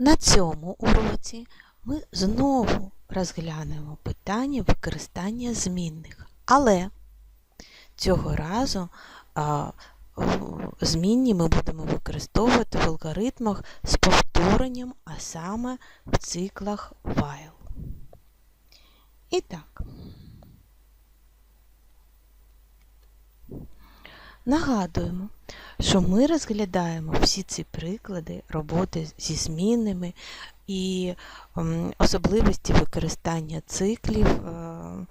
На цьому уроці ми знову розглянемо питання використання змінних. Але цього разу а, змінні ми будемо використовувати в алгоритмах з повторенням, а саме в циклах while. І так. Нагадуємо, що ми розглядаємо всі ці приклади роботи зі змінними і ем, особливості використання циклів, е,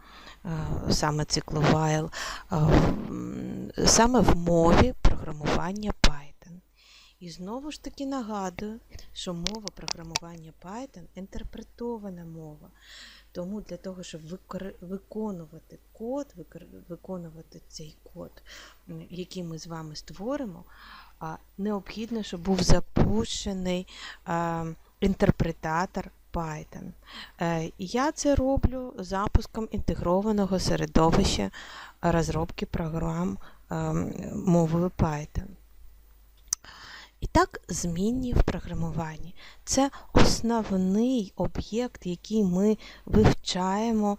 е, саме while, е, саме в мові програмування Python. І знову ж таки нагадую, що мова програмування Python інтерпретована мова. Тому для того, щоб виконувати код, виконувати цей код, який ми з вами створимо, необхідно, щоб був запущений інтерпретатор Python. Е, Я це роблю запуском інтегрованого середовища розробки програм ем, мовою Python. І так, змінні в програмуванні. Це основний об'єкт, який ми вивчаємо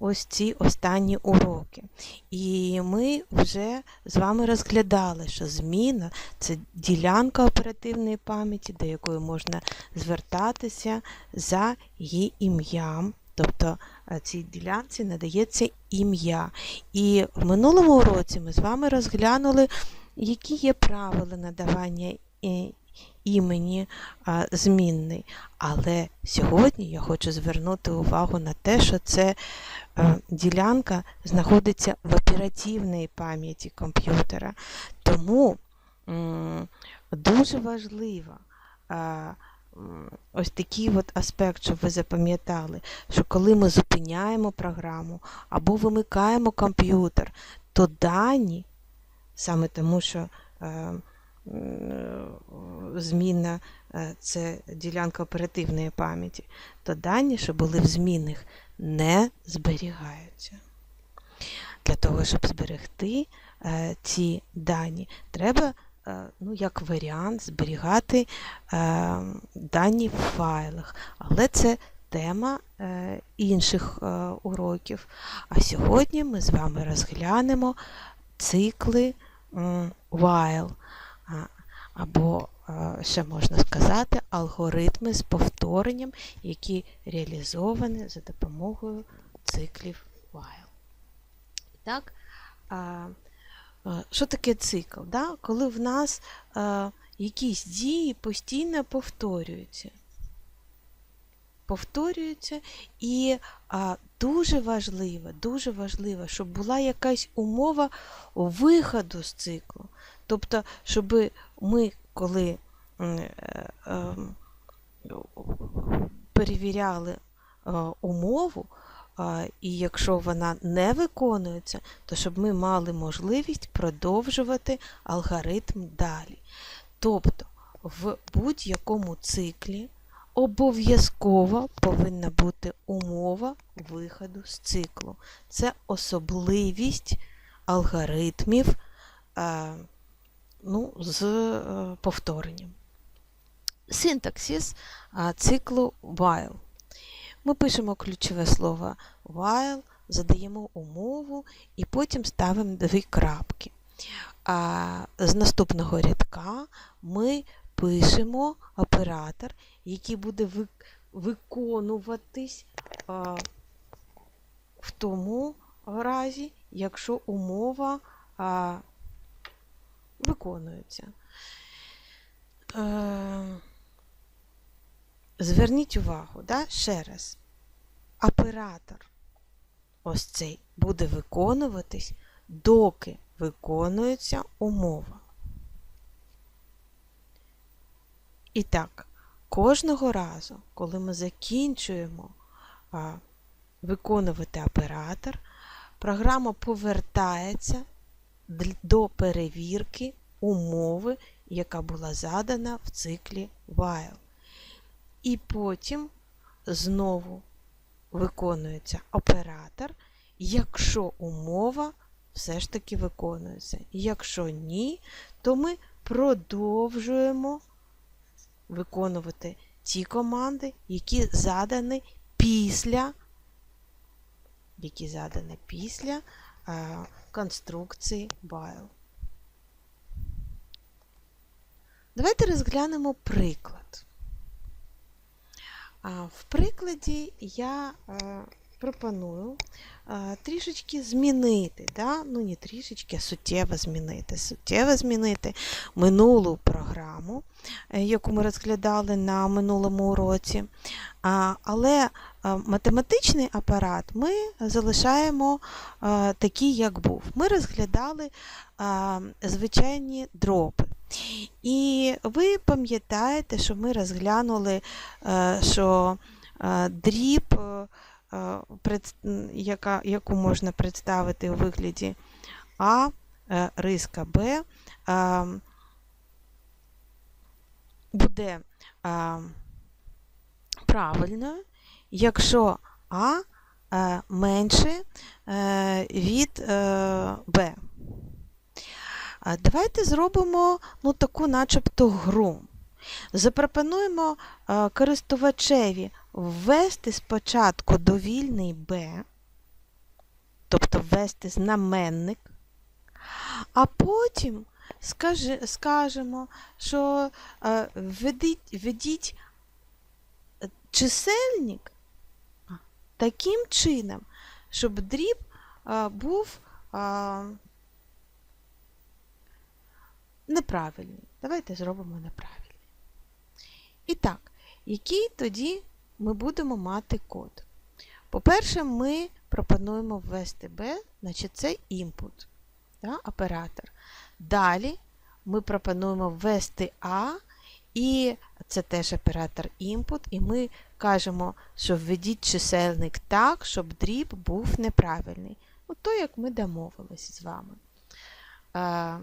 ось ці останні уроки. І ми вже з вами розглядали, що зміна це ділянка оперативної пам'яті, до якої можна звертатися за її ім'ям. Тобто е, цій ділянці надається ім'я. І в минулому уроці ми з вами розглянули які є правила надавання е, імені змінний. Але сьогодні я хочу звернути увагу на те, що це е, ділянка знаходиться в оперативній пам'яті комп'ютера. Тому дуже важливо ось такий от аспект, щоб ви запам'ятали, що коли ми зупиняємо програму або вимикаємо комп'ютер, то дані саме тому, що е, змінна е, це ділянка оперативної пам'яті, то дані, що були в змінних, не зберігаються. Для того, щоб зберегти е, ці дані, треба, ну, як варіант, зберігати дані в файлах. Але це тема інших уроків. А сьогодні ми з вами розглянемо цикли while, або е, ще можна сказати, алгоритми з повторенням, які реалізовані за допомогою циклів while. Так, е, що таке цикл? Да? Коли в нас е, якісь дії постійно повторюються. Повторюються, і а, дуже важливо, дуже важливо, щоб була якась умова виходу з циклу. Тобто, щоб ми, коли е, ем, перевіряли е, умову, а, і якщо вона не виконується, то щоб ми мали можливість продовжувати алгоритм далі. Тобто в будь-якому циклі обов'язково повинна бути умова виходу з циклу. Це особливість алгоритмів е, ну, з е, повторенням. Синтаксис е, циклу while. Ми пишемо ключове слово while, задаємо умову і потім ставимо дві крапки. А з наступного рядка ми пишемо оператор, який буде виконуватись в тому разі, якщо умова виконується. Зверніть увагу, да? ще раз. Оператор ось цей буде виконуватись, доки виконується умова. І так, кожного разу, коли ми закінчуємо а, виконувати оператор, програма повертається до перевірки умови, яка була задана в циклі while. І потім знову виконується оператор, якщо умова все ж таки виконується. Якщо ні, то ми продовжуємо виконувати ті команди, які задані після, які задані після е, конструкції while. Давайте розглянемо приклад. А, В прикладі я е, пропоную трішечки змінити, да? ну не трішечки, а суттєво змінити. Суттєво змінити минулу програму, е, яку ми розглядали на минулому уроці. Але математичний апарат ми залишаємо такий, як був. Ми розглядали звичайні дроби. І ви пам'ятаєте, що ми розглянули, е, що е, дріб, яка, яку можна представити у вигляді А, е, риска Б, е, буде е, правильною, якщо А е, менше е, від е, Б. Давайте зробимо ну, таку начебто гру. Запропонуємо е, користувачеві ввести спочатку довільний B, тобто ввести знаменник, а потім скажи, скажемо, що е, введіть, введіть е, чисельник таким чином, щоб дріб е, був е, неправильний. Давайте зробимо неправильний. І так, який тоді ми будемо мати код? По-перше, ми пропонуємо ввести B, значить це input, да, оператор. Далі ми пропонуємо ввести A, і це теж оператор input, і ми кажемо, що введіть чисельник так, щоб дріб був неправильний. От то, як ми домовились з вами. Е,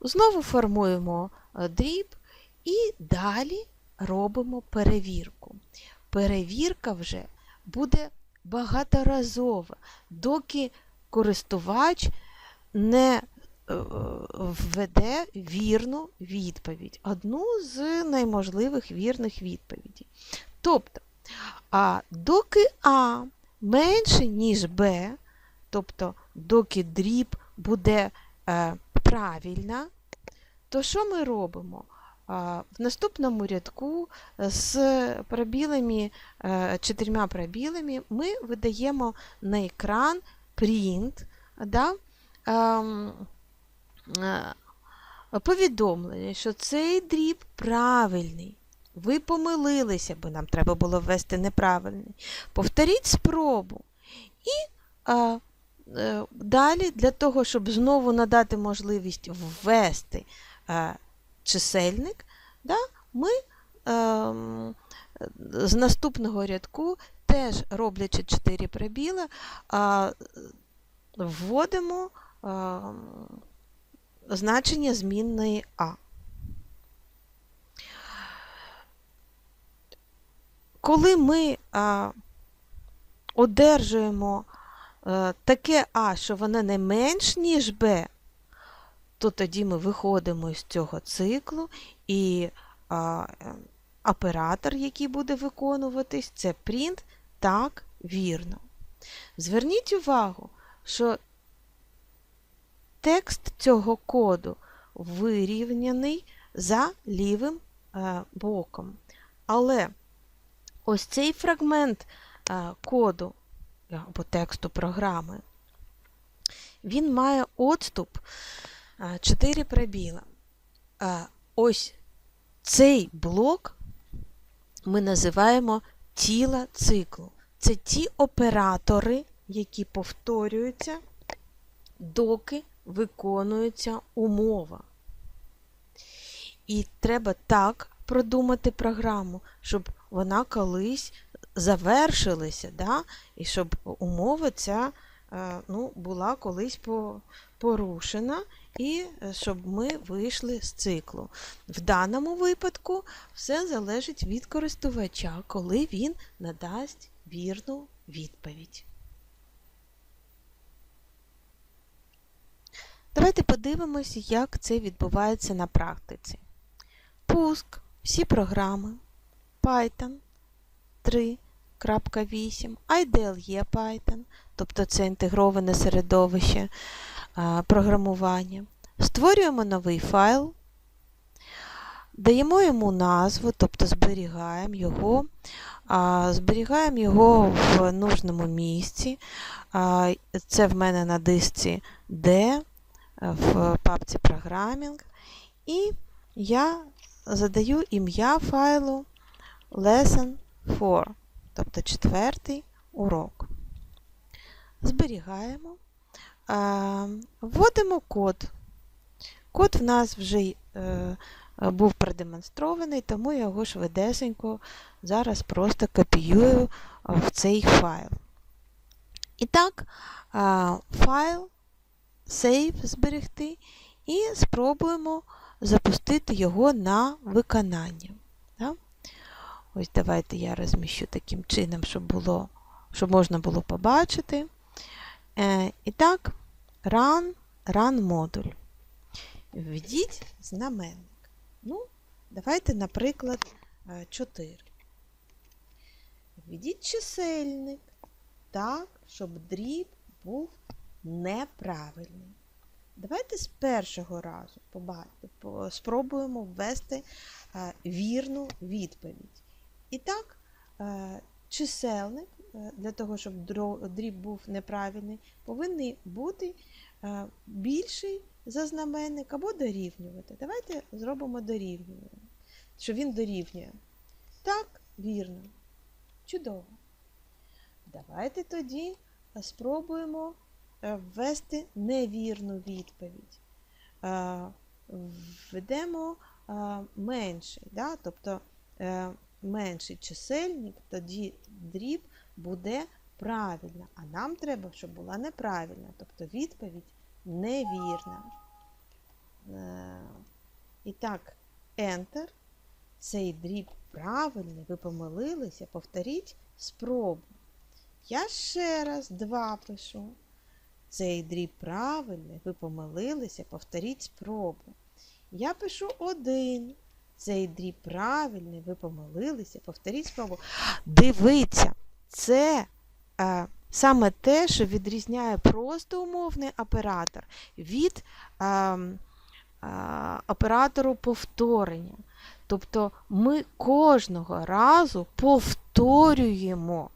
Знову формуємо е, дріб і далі робимо перевірку. Перевірка вже буде багаторазова, доки користувач не е, введе вірну відповідь, одну з найможливих вірних відповідей. Тобто, а доки А менше, ніж Б, тобто доки дріб буде е, правильна, то що ми робимо? В наступному рядку з пробілами, е, чотирма пробілами ми видаємо на екран print, да, ем, е, повідомлення, що цей дріб правильний. Ви помилилися, бо нам треба було ввести неправильний. Повторіть спробу. І а, е, далі, для того, щоб знову надати можливість ввести е, чисельник, да, ми ем, з наступного рядку, теж роблячи 4 пробіли, а, вводимо ем, значення змінної А. Коли ми а, одержуємо а, таке А, що воно не менш, ніж Б, то тоді ми виходимо з цього циклу і а, оператор, який буде виконуватись, це print так вірно. Зверніть увагу, що текст цього коду вирівняний за лівим е, боком. Але ось цей фрагмент е, коду або тексту програми, він має отступ 4 пробіла. Ось цей блок ми називаємо тіла циклу. Це ті оператори, які повторюються, доки виконується умова. І треба так продумати програму, щоб вона колись завершилася, да? і щоб умова ця е, ну, була колись порушена, і е, щоб ми вийшли з циклу. В даному випадку все залежить від користувача, коли він надасть вірну відповідь. Давайте подивимось, як це відбувається на практиці. Пуск, всі програми Python 3.8, IDLE Python, тобто це інтегроване середовище програмування. Створюємо новий файл, даємо йому назву, тобто зберігаємо його, зберігаємо його в нужному місці. Це в мене на дисці D в папці програмінг. І я задаю ім'я файлу lesson 4, тобто четвертий урок. Зберігаємо, вводимо код. Код в нас вже е, був продемонстрований, тому я його швидесенько зараз просто копіюю в цей файл. І так, файл save зберегти і спробуємо запустити його на виконання. Ось давайте я розміщу таким чином, щоб щоб можна було побачити. Е, і так, run, run модуль. Введіть знаменник. Ну, давайте, наприклад, 4. Введіть чисельник так, щоб дріб був неправильний. Давайте з першого разу спробуємо ввести е, вірну відповідь. І так, е, чисельник, е, для того, щоб дріб був неправильний, повинен бути більший за знаменник або дорівнювати. Давайте зробимо дорівнювання, що він дорівнює. Так, вірно. Чудово. Давайте тоді спробуємо ввести невірну відповідь. Введемо менший, да? тобто е, менший чисельник, тоді дріб буде правильна, а нам треба, щоб була неправильна, тобто відповідь невірна. Е, і так, Enter. Цей дріб правильний, ви помилилися, повторіть спробу. Я ще раз два пишу. Цей дріб правильний, ви помилилися, повторіть спробу. Я пишу один. Цей дріб правильний, ви помилилися, повторіть спробу. Дивіться, це е, саме те, що відрізняє просто умовний оператор від е, е, оператору повторення. Тобто ми кожного разу повторюємо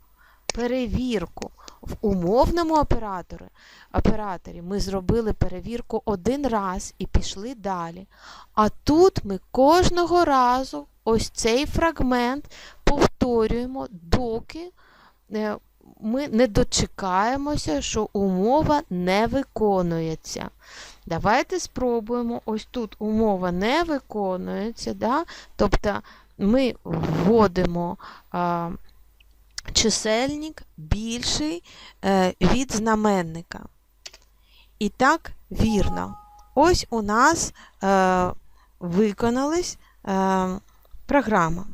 перевірку. В умовному операторі, операторі ми зробили перевірку один раз і пішли далі. А тут ми кожного разу ось цей фрагмент повторюємо, доки ми не дочекаємося, що умова не виконується. Давайте спробуємо. Ось тут умова не виконується. Да? Тобто ми вводимо. А, чисельник більший е, від знаменника. І так, вірно. Ось у нас е, виконалась е, програма.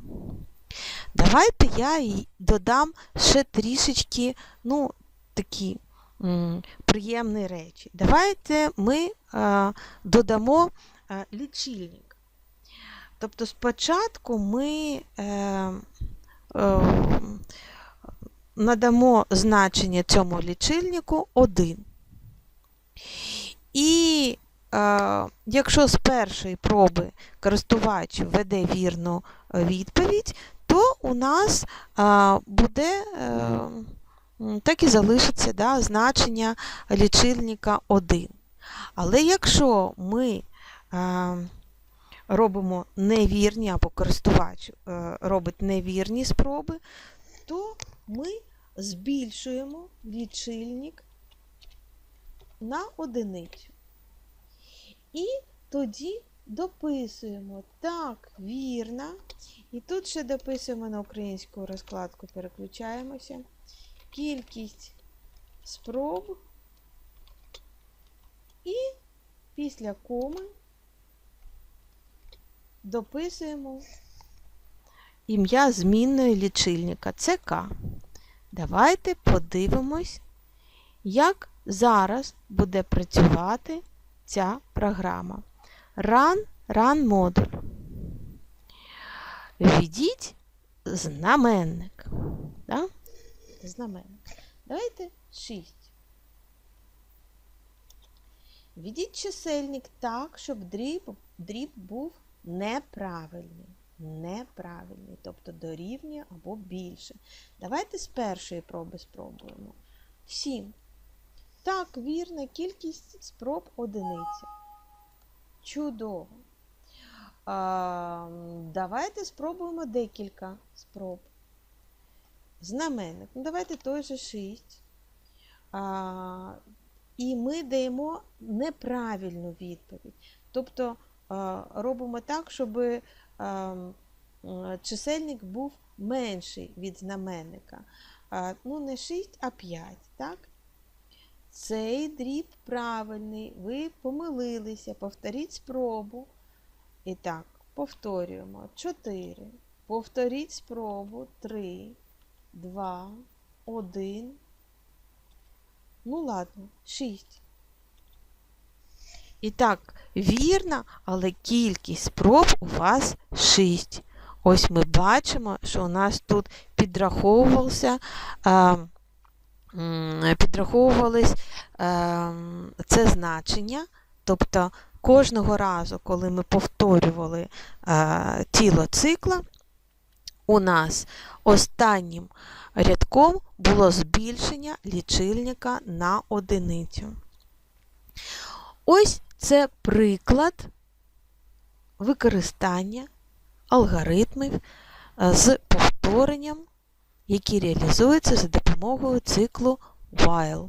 Давайте я додам ще трішечки, ну, такі м, приємні речі. Давайте ми е, додамо е, лічильник. Тобто спочатку ми е, е, надамо значення цьому лічильнику 1. І е, якщо з першої проби користувач введе вірну е, відповідь, то у нас буде е, так і залишиться да, значення лічильника 1. Але якщо ми е, робимо невірні або користувач е, робить невірні спроби, то ми збільшуємо лічильник на одиницю. І тоді дописуємо так, вірно. І тут ще дописуємо на українську розкладку, переключаємося. Кількість спроб. І після коми дописуємо ім'я змінної лічильника ЦК. Давайте подивимось, як зараз буде працювати ця програма. Run Run модуль. Введіть знаменник. Да? Знаменник. Давайте 6. Введіть чисельник так, щоб дріб, дріб був неправильний. Неправильний, тобто дорівнює або більше. Давайте з першої проби спробуємо. 7. Так, вірна кількість спроб одиниця. Чудово. Давайте спробуємо декілька спроб. Знаменник. Ну, давайте той же 6. А, і ми даємо неправильну відповідь. Тобто а, робимо так, щоб а, чисельник був менший від знаменника. А, ну, не 6, а 5. Так? Цей дріб правильний, ви помилилися, повторіть спробу. І так, повторюємо. 4. Повторіть спробу. 3, 2, 1. Ну, ладно, 6. І так, вірно, але кількість спроб у вас 6. Ось ми бачимо, що у нас тут підраховувався. А, м, підраховувались ем, це значення, тобто кожного разу, коли ми повторювали е, тіло цикла, у нас останнім рядком було збільшення лічильника на одиницю. Ось це приклад використання алгоритмів е, з повторенням, які реалізуються за допомогою циклу while.